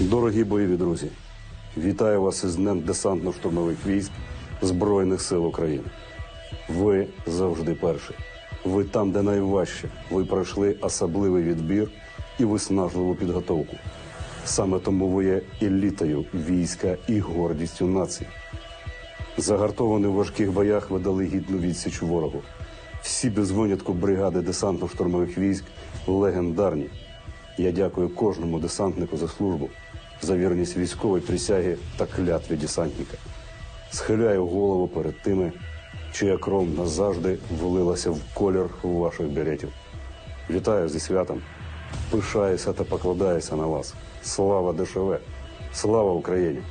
Дорогі бойові друзі, вітаю вас із Днем десантно-штурмових військ Збройних сил України. Ви завжди перші. Ви там, де найважче. Ви пройшли особливий відбір і виснажливу підготовку. Саме тому ви є елітою війська і гордістю нації. Загартовані в важких боях ви дали гідну відсіч ворогу. Всі без винятку бригади десантно-штурмових військ легендарні. Я дякую кожному десантнику за службу, за вірність військової присяги та клятві десантника. Схиляю голову перед тими, чия кров назавжди влилася в колір ваших беретів. Вітаю зі святом, пишаюся та покладаюся на вас. Слава ДШВ! Слава Україні!